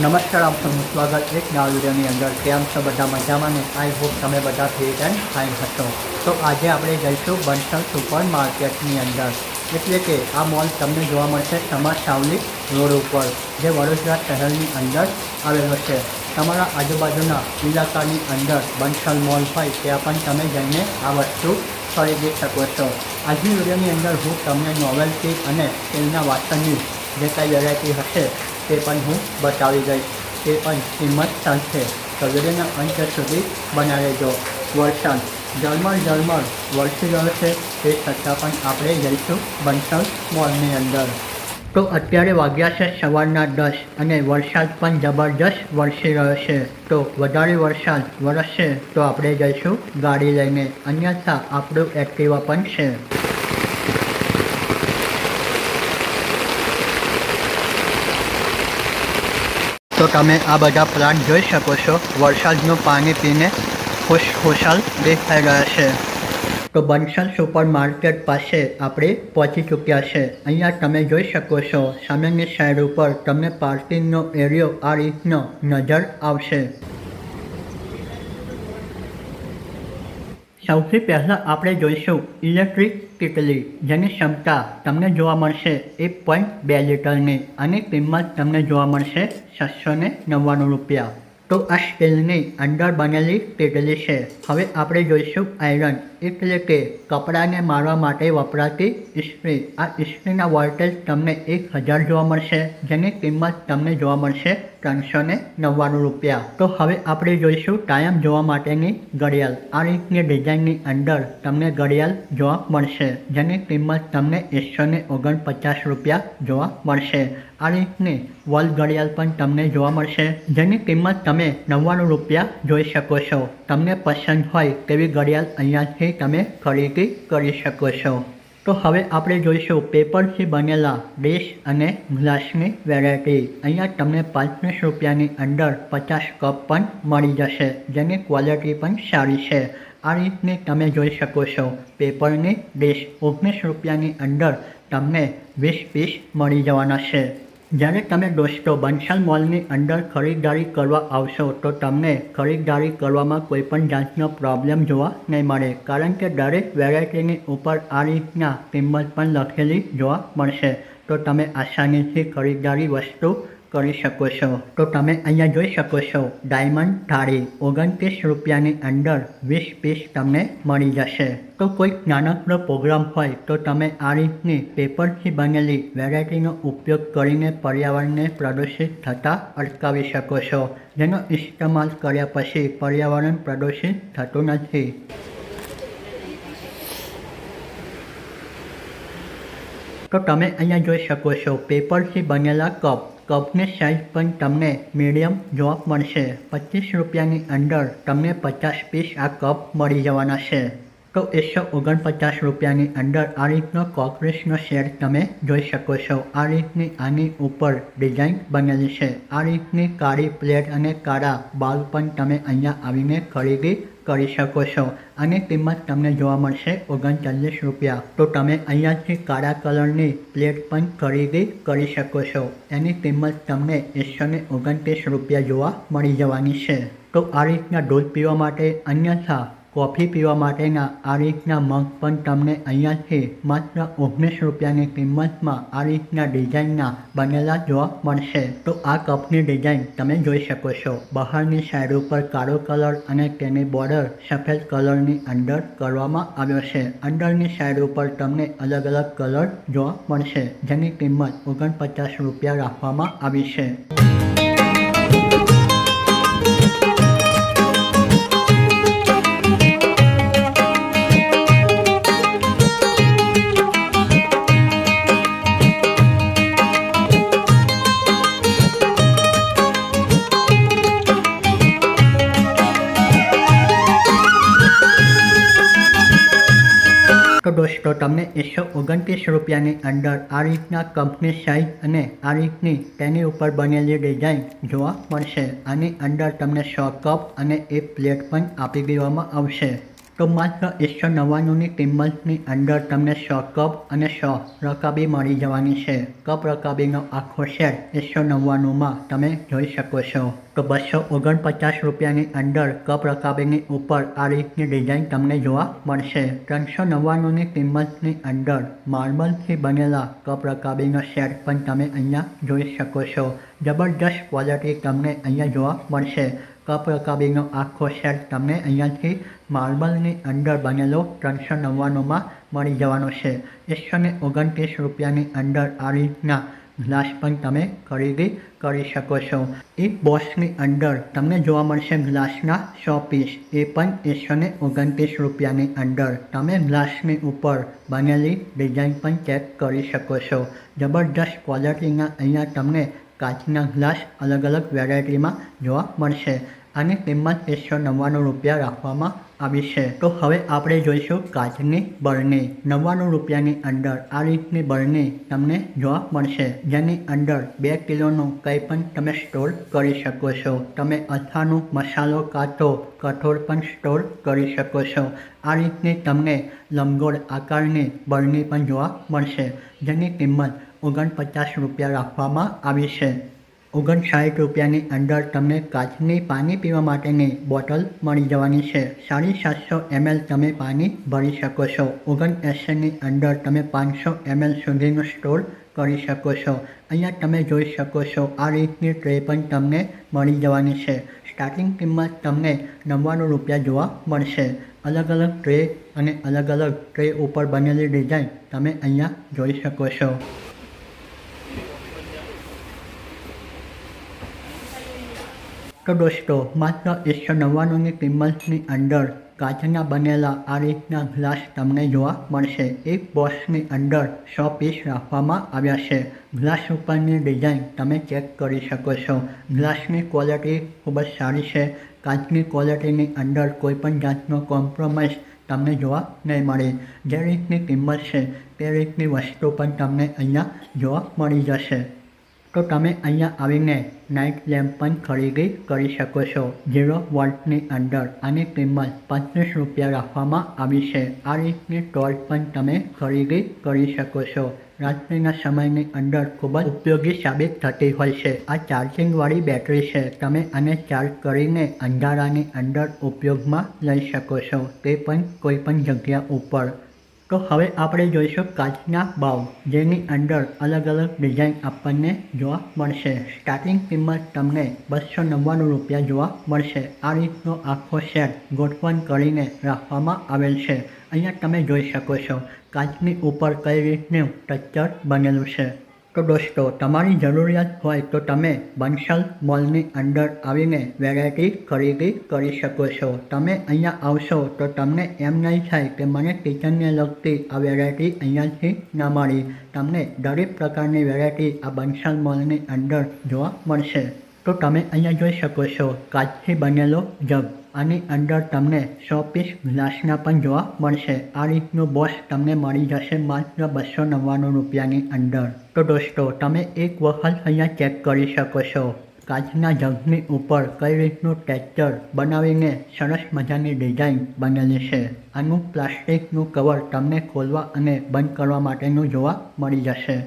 નમસ્કાર, આપ સૌનું સ્વાગત એક નવા વિડીયોની અંદર. કેમ છો? બધા મજામાં ને? આઈ હોપ તમે બધા ફિટ એન્ડ ફાઇન હશો. તો આજે આપણે જઈશું બંસલ સુપર માર્કેટની અંદર. એટલે કે આ મોલ તમને જોવા મળશે સમાજ સાવલી રોડ ઉપર, જે વડોદરા શહેરની અંદર આવેલો છે. તમારા આજુબાજુના ઇલાકાની અંદર બંસલ મોલ હોય ત્યાં પણ તમે જઈને આ વસ્તુ ખરીદી શકો છો. આજની વિડીયોની અંદર હું તમને નોવેલ્ટી અને તેમના વાસણની જે કાંઈ વેરાયટી હશે. તે પણ હું બતાવી દઈશ. તે પણ કિંમત તો વિડીયોના અંત સુધી બનાવી દો વરસાદ ઝરમર ઝરમર વરસી રહ્યો છે. તે છતાં પણ આપણે જઈશું બંસલ મોલની અંદર. તો અત્યારે વાગ્યા છે સવારના દસ અને વરસાદ પણ જબરજસ્ત વરસી રહ્યો છે. તો વધારે વરસાદ વરસશે તો આપણે જઈશું ગાડી લઈને. અન્યથા આપણું એક્ટિવા પણ છે. તો તમે આ બધા પ્લાન્ટ જોઈ શકો છો. વરસાદનું પાણી પીને ખુશ ખુશાલ દેખાઈ રહ્યા છે. તો બંસલ સુપર માર્કેટ પાસે આપણે પહોંચી ચૂક્યા છે. અહીંયા તમે જોઈ શકો છો, સામેની સાઈડ ઉપર તમને પાર્કિંગનો એરિયો આ રીતનો નજર આવશે. સૌથી પહેલાં આપણે જોઈશું ઇલેક્ટ્રિક કેટલી જેની ક્ષમતા તમને જોવા મળશે એક પોઈન્ટ બે લીટરની અને કિંમત તમને જોવા મળશે છસો ને નવ્વાણું રૂપિયા. તો આ સ્ટીલની અંદર બનેલી કેટલી છે. હવે આપણે જોઈશું આયરન. એટલે કે કપડાને મારવા માટે વપરાતી ઇસ્ત્રી. આ ઇસ્ત્રીના વોલ્ટેજ તમને એક હજાર જોવા મળશે, જેની કિંમત તમને જોવા મળશે ત્રણસો ને નવ્વાણું રૂપિયા. તો હવે આપણે જોઈશું કાયમ જોવા માટેની ઘડિયાળ. આ રીતની ડિઝાઇનની અંદર તમને ઘડિયાળ જોવા મળશે, જેની કિંમત તમને એકસો ને ઓગણપચાસ રૂપિયા જોવા મળશે. આ રીતની વોલ ઘડિયાળ પણ તમને જોવા મળશે, જેની કિંમત તમે નવ્વાણું રૂપિયા જોઈ શકો છો. તમને પસંદ હોય તેવી ઘડિયાળ અહીંયાથી તમે ખરીદી કરી શકો છો. તો હવે આપણે જોઈશું પેપરથી બનેલા ડીશ અને ગ્લાસની વેરાયટી. અહીંયા તમને પાંત્રીસ રૂપિયાની અંદર પચાસ કપ પણ મળી જશે, જેની ક્વોલિટી પણ સારી છે. આ રીતની તમે જોઈ શકો છો પેપરની ડીશ. ઓગણીસ રૂપિયાની અંદર તમને વીસ પીસ મળી જવાના છે. જ્યારે તમે દોસ્તો બંસલ મોલની અંદર ખરીદદારી કરવા આવશો, તો તમને ખરીદદારી કરવામાં કોઈ પણ જાતનો પ્રોબ્લેમ જોવા નહીં મળે, કારણ કે દરેક વેરાયટીની ઉપર આ રીતના કિંમત પણ લખેલી જોવા મળશે. તો તમે આસાનીથી ખરીદદારી વસ્તુ કરી શકો છો. તો તમે અહીંયા જોઈ શકો છો ડાયમંડ થાળી, ઓગણત્રીસ રૂપિયાની અંદર વીસ પીસ તમને મળી જશે. તો કોઈ નાનકડો પ્રોગ્રામ હોય તો તમે આ રીતની પેપરથી બનેલી વેરાયટીનો ઉપયોગ કરીને પર્યાવરણને પ્રદૂષિત થતાં અટકાવી શકો છો. જેનો ઇસ્તેમાલ કર્યા પછી પર્યાવરણ પ્રદૂષિત થતું નથી. તો તમે અહીંયા જોઈ શકો છો, પેપરથી બનેલા કપ. કપની સાઇઝ પણ તમને મીડિયમ જોવા મળશે. પચીસ રૂપિયાની અંદર તમને પચાસ પીસ આ કપ મળી જવાના છે. તો એકસો ઓગણપચાસ રૂપિયાની અંદર આ રીતનો કોકરેસનો શેડ તમે જોઈ શકો છો. આ રીતની આની ઉપર ડિઝાઇન બનેલી છે. આ રીતની કાળી પ્લેટ અને કાળા બાલ પણ તમે અહીંયા આવીને ખરીદી કરી શકો છો. આની કિંમત તમને જોવા મળશે ઓગણચાલીસ રૂપિયા. તો તમે અહીંયાથી કાળા કલરની પ્લેટ પણ ખરીદી કરી શકો છો. એની કિંમત તમને એકસો ઓગણત્રીસ રૂપિયા જોવા મળી જવાની છે. તો આ રીતના દૂધ પીવા માટે અન્યથા કોફી પીવા માટેના આ રીતના મગ પણ તમને અહીંયાથી માત્ર ઓગણીસ રૂપિયાની કિંમતમાં આ રીતના ડિઝાઇનના બનેલા જોવા મળશે. તો આ કપની ડિઝાઇન તમે જોઈ શકો છો. બહારની સાઈડ ઉપર કાળો કલર અને તેની બોર્ડર સફેદ કલરની અંદર કરવામાં આવ્યો છે. અંદરની સાઈડ ઉપર તમને અલગ અલગ કલર જોવા મળશે, જેની કિંમત ઓગણપચાસ રૂપિયા રાખવામાં આવી છે. તમને એકસો ઓગણત્રીસ રૂપિયાની અંદર આ રીતના કંપની સાઇઝ અને આ રીતની તેની ઉપર બનેલી ડિઝાઇન જોવા મળશે. આની અંદર તમને સો કપ અને એક પ્લેટ પણ આપી દેવામાં આવશે. તો માત્ર એકસો નવ્વાણુંની કિંમતની અંદર તમને સો કપ અને સો રકાબી મળી જવાની છે. કપ રકાબીનો આખો સેટ એકસો નવ્વાણુંમાં તમે જોઈ શકો છો. તો બસો ઓગણપચાસ રૂપિયાની અંદર કપ રકાબીની ઉપર આ રીતની ડિઝાઇન તમને જોવા મળશે. ત્રણસો નવ્વાણુંની કિંમતની અંદર માર્બલથી બનેલા કપ રકાબીનો સેટ પણ તમે અહીંયા જોઈ શકો છો. જબરજસ્ત ક્વોલિટી તમને અહીંયા જોવા મળશે. કપ રકાબીનો આખો સેટ તમને અહીંયાથી માર્બલની અંદર બનેલો ત્રણસો નવ્વાણુંમાં મળી જવાનો છે. એકસો ને ઓગણત્રીસ રૂપિયાની અંદર આ રીતના ગ્લાસ પણ તમે ખરીદી કરી શકો છો. એ બોક્સની અંદર તમને જોવા મળશે ગ્લાસના સો પીસ. એ પણ એકસો ને ઓગણત્રીસ રૂપિયાની અંદર. તમે ગ્લાસની ઉપર બનેલી ડિઝાઇન પણ ચેક કરી શકો છો. જબરદસ્ત ક્વોલિટીના અહીંયા તમને કાચના ગ્લાસ અલગ અલગ વેરાયટીમાં જોવા મળશે. આની કિંમત એકસો નવ્વાણું રૂપિયા રાખવામાં આવી છે. તો હવે આપણે જોઈશું કાચની બરણી નવ્વાણું રૂપિયાની અંદર આ રીતની બરણી તમને જોવા મળશે. જેની અંદર બે કિલોનું કંઈ પણ તમે સ્ટોર કરી શકો છો. તમે અથાનું મસાલો, કાચો, કઠોળ પણ સ્ટોર કરી શકો છો. આ રીતની તમને લંબગોળ આકારની બરણી પણ જોવા મળશે. જેની કિંમત ઓગણપચાસ રૂપિયા રાખવામાં આવી છે. ઓગણસાઠ રૂપિયાની અંદર તમને કાચની પાણી પીવા માટેની બોટલ મળી જવાની છે. સાડી સાતસો એમએલ તમે પાણી ભરી શકો છો. ઓગણએંસીની અંદર તમે પાંચસો એમએલ સુધીનો સ્ટોર કરી શકો છો. અહીંયા તમે જોઈ શકો છો, આ રીતની ટ્રે પણ તમને મળી જવાની છે. સ્ટાર્ટિંગ કિંમત તમને નવ્વાણું રૂપિયા જોવા મળશે. અલગ અલગ ટ્રે અને અલગ અલગ ટ્રે ઉપર બનેલી ડિઝાઇન તમે અહીંયા જોઈ શકો છો. તો દોસ્તો, માત્ર એકસો નવ્વાણુંની કિંમતની અંદર કાચના બનેલા આ રીતના ગ્લાસ તમને જોવા મળશે. એક બોક્સની અંદર સો પીસ રાખવામાં આવ્યા છે. ગ્લાસ ઉપરની ડિઝાઇન તમે ચેક કરી શકો છો. ગ્લાસની ક્વોલિટી ખૂબ જ સારી છે. કાચની ક્વોલિટીની અંદર કોઈપણ જાતનો કોમ્પ્રોમાઇઝ તમને જોવા નહીં મળે. જે રીતની કિંમત છે, તે રીતની વસ્તુ પણ તમને અહીંયા જોવા મળી જશે. તો તમે અહીંયા આવીને નાઇટ લેમ્પ પણ ખરીદી કરી શકો છો. ઝીરો વોલ્ટની અંદર આની કિંમત પચીસ રૂપિયા રાખવામાં આવી છે. આ રીતની ટોર્ચ પણ તમે ખરીદી કરી શકો છો. રાત્રિના સમયની અંદર ખૂબ જ ઉપયોગી સાબિત થતી હોય છે. આ ચાર્જિંગવાળી બેટરી છે. તમે આને ચાર્જ કરીને અંધારાની અંદર ઉપયોગમાં લઈ શકો છો. તે પણ કોઈ પણ જગ્યા ઉપર. તો હવે આપણે જોઈશું કાચના બાઉલ, જેની અંદર અલગ અલગ ડિઝાઇન આપણને જોવા મળશે. સ્ટાર્ટિંગ કિંમત તમને બસો નવ્વાણું રૂપિયા જોવા મળશે. આ રીતનો આખો સેટ ગોઠવણ કરીને રાખવામાં આવેલ છે. અહીંયા તમે જોઈ શકો છો કાચની ઉપર કઈ રીતનું સ્ટ્રક્ચર બનેલું છે. તો દોસ્તો, તમારી જરૂરિયાત હોય તો તમે બંસલ મોલની અંદર આવીને વેરાયટી ખરીદી કરી શકો છો. તમે અહીંયા આવશો તો તમને એમ નહીં થાય કે મને કિચનને લગતી આ વેરાયટી અહીંયાથી ન મળી. તમને દરેક પ્રકારની વેરાયટી આ બંસલ મોલની અંદર જોવા મળશે. તો તમે અહીંયા જોઈ શકો છો કાચથી બનેલો જગ આની અંદર તમને સો પીસ ગ્લાસના પણ જોવા મળશે. આ રીતનું બોક્સ તમને મળી જશે માત્ર બસો નવ્વાણું રૂપિયાની અંદર. તો દોસ્તો, તમે એક વખત અહીંયા ચેક કરી શકો છો કાચના જગની ઉપર કઈ રીતનું ટેક્ચર બનાવીને સરસ મજાની ડિઝાઇન બનેલી છે. આનું પ્લાસ્ટિકનું કવર તમને ખોલવા અને બંધ કરવા માટેનું જોવા મળી જશે.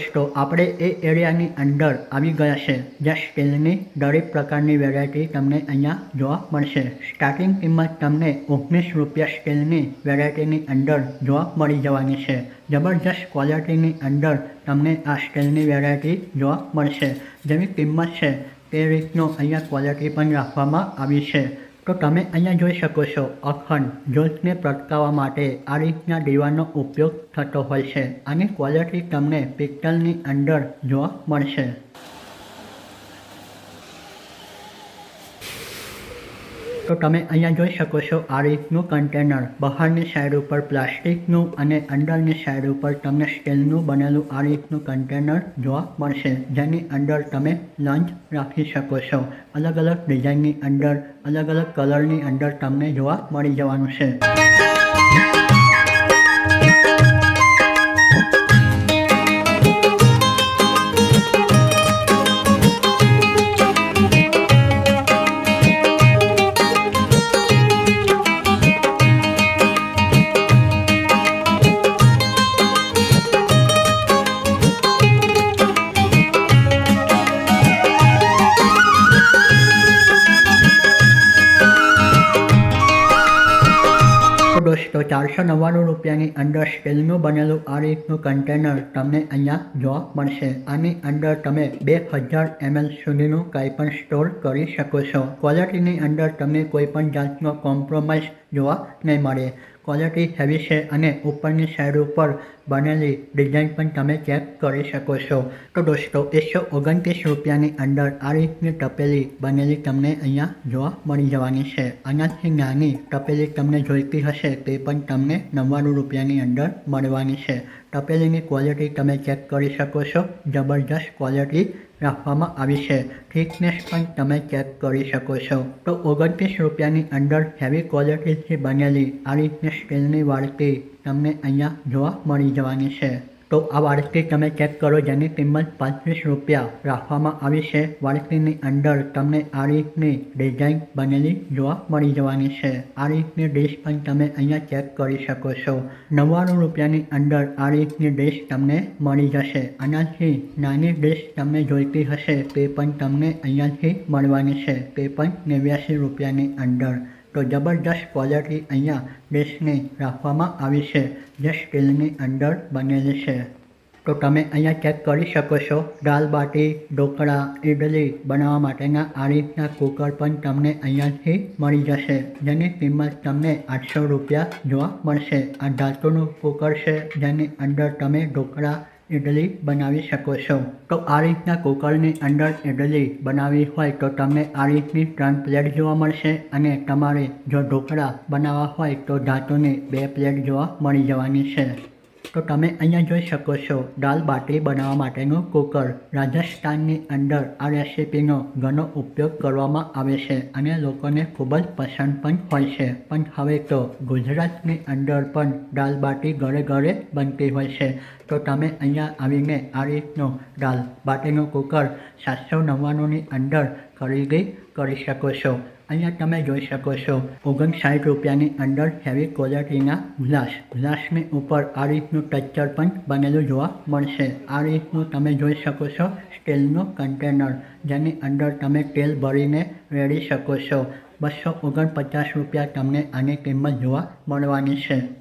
દોસ્તો આપણે એ એરિયાની અંદર આવી ગયા છે, જ્યાં સ્ટીલની દરેક પ્રકારની વેરાયટી તમને અહીંયા જોવા મળશે. સ્ટાર્ટિંગ કિંમત તમને ઓગણીસ રૂપિયા સ્ટીલની વેરાયટીની અંદર જોવા મળી જવાની છે. જબરજસ્ત ક્વોલિટીની અંદર તમને આ સ્ટીલની વેરાયટી જોવા મળશે. જેની કિંમત છે, તે રીતનો અહીંયા ક્વોલિટી પણ રાખવામાં આવી છે. તો તમે અહીંયા જોઈ શકો છો, અખંડ જ્યોતને પ્રગટાવવા માટે આ રીતના દીવાનો ઉપયોગ થતો હોય છે. આની ક્વોલિટી તમને પિત્તળની અંદર જોવા મળશે. તો તમે અહીંયા જોઈ શકો છો આ રીતનું કન્ટેનર. બહારની સાઈડ ઉપર પ્લાસ્ટિકનું અને અંદરની સાઈડ ઉપર તમને સ્ટીલનું બનેલું આ રીતનું કન્ટેનર જોવા મળશે, જેની અંદર તમે લંચ રાખી શકો છો. અલગ અલગ ડિઝાઇનની અંદર અલગ અલગ કલરની અંદર તમને જોવા મળી જવાનું છે. ચારસો નવ્વાણું રૂપિયાની અંદર સ્ટીલનું બનેલું આ રીતનું કન્ટેનર તમને અહીંયા જોવા મળશે. આની અંદર તમે બે હજાર એમએલ સુધીનું કંઈ પણ સ્ટોર કરી શકો છો. ક્વોલિટીની અંદર તમને કોઈ પણ જાતનો કોમ્પ્રોમાઇઝ જોવા નહીં મળે. ક્વોલિટી હેવી છે અને ઉપરની સાઈડ ઉપર બનેલી ડિઝાઇન પણ તમે ચેક કરી શકો છો. તો દોસ્તો, એકસો ઓગણત્રીસ રૂપિયાની અંદર આ રીતની તપેલી બનેલી તમને અહીંયા જોવા મળી જવાની છે. આનાથી નાની તપેલી તમને જોઈતી હશે તે પણ તમને નવ્વાણું રૂપિયાની અંદર મળવાની છે. તપેલીની ક્વોલિટી તમે ચેક કરી શકો છો. જબરજસ્ત ક્વોલિટી રાખવામાં આવી છે. થિકનેસ પણ તમે ચેક કરી શકો છો. તો ઓગણત્રીસ રૂપિયાની અંદર હેવી ક્વોલિટીથી બનેલી. આ રીતની સ્ટીલની વાડકી તમને અહીંયા જોવા મળી જવાની છે. તો આ વાડકી તમે ચેક કરો જેની કિંમત પાંત્રીસ રૂપિયા રાખવામાં આવી છે. વાડકીની અંદર તમને આ રીતની ડિઝાઇન બનેલી જોવા મળી જવાની છે. આ રીતની ડીશ પણ તમે અહીંયા ચેક કરી શકો છો. નવ્વાણું રૂપિયાની અંદર આ રીતની ડીશ તમને મળી જશે. આનાથી નાની ડીશ તમને જોઈતી હશે તે પણ તમને અહીંયાથી મળવાની છે. તે પણ નેવ્યાસી રૂપિયાની અંદર. તો જબરજસ્ત ક્વોલિટી અહીંયા ડીશની રાખવામાં આવી છે, જે સ્ટીલની અંદર બનેલી છે. તો તમે અહીંયા ચેક કરી શકો છો, દાલ બાટી, ઢોકળા ઇડલી બનાવવા માટેના આ રીતના કુકર પણ તમને અહીંયાથી મળી જશે, જેની કિંમત તમને આઠસો રૂપિયા જોવા મળશે. આ ધાતુનું કુકર છે, જેની અંદર તમે ઢોકળા ઇડલી બનાવી શકો છો. તો આ રીતના કુકરની અંદર ઇડલી બનાવવી હોય તો તમને આ રીતની ત્રણ પ્લેટ જોવા મળશે અને તમારે જો ઢોકળા બનાવવા હોય તો ધાતુની બે પ્લેટ જોવા મળી જવાની છે. તો તમે અહીંયા જોઈ શકો છો, દાલ બાટી બનાવવા માટેનું કુકર. રાજસ્થાનની અંદર આ રેસીપીનો ઘણો ઉપયોગ કરવામાં આવે છે અને લોકોને ખૂબ જ પસંદ પણ હોય છે. પણ હવે તો ગુજરાતની અંદર પણ દાલ બાટી ઘરે ઘરે બનતી હોય છે. તો તમે અહીંયા આવીને આ રીતનો દાલ બાટીનું કુકર સાતસો નવ્વાણુંની અંદર ખરીદી કરી શકો છો. અહીંયા તમે જોઈ શકો છો, ઓગણસાઠ રૂપિયાની અંદર હેવી ક્વોલિટીના ગ્લાસ. ગ્લાસની ઉપર આ રીતનું ટેક્ચર પણ બનેલું જોવા મળશે. આ રીતનું તમે જોઈ શકો છો, સ્ટીલનું કન્ટેનર જેની અંદર તમે તેલ ભરીને રેડી શકો છો. બસો ઓગણપચાસ રૂપિયા તમને આની કિંમત જોવા મળવાની છે.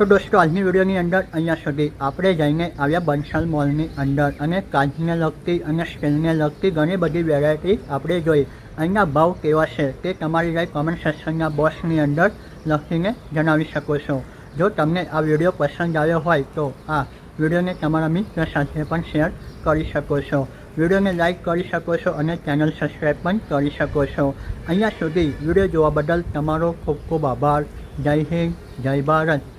તો દોસ્તો, આજની વિડીયોની અંદર અહીંયા સુધી. આપણે જઈને આવ્યા બંસલ મોલની અંદર અને કાચને લગતી અને સ્ટીલને લગતી ઘણી બધી વેરાયટી આપણે જોઈ. અહીંના ભાવ કેવા છે તે તમારી રાય કોમેન્ટ સેક્શનના બોક્સની અંદર લખીને જણાવી શકો છો. જો તમને આ વીડિયો પસંદ આવ્યો હોય તો આ વિડીયોને તમારા મિત્ર સાથે પણ શેર કરી શકો છો. વિડીયોને લાઇક કરી શકો છો અને ચેનલ સબસ્ક્રાઈબ પણ કરી શકો છો. અહીંયા સુધી વીડિયો જોવા બદલ તમારો ખૂબ ખૂબ આભાર. જય હિન્દ, જય ભારત.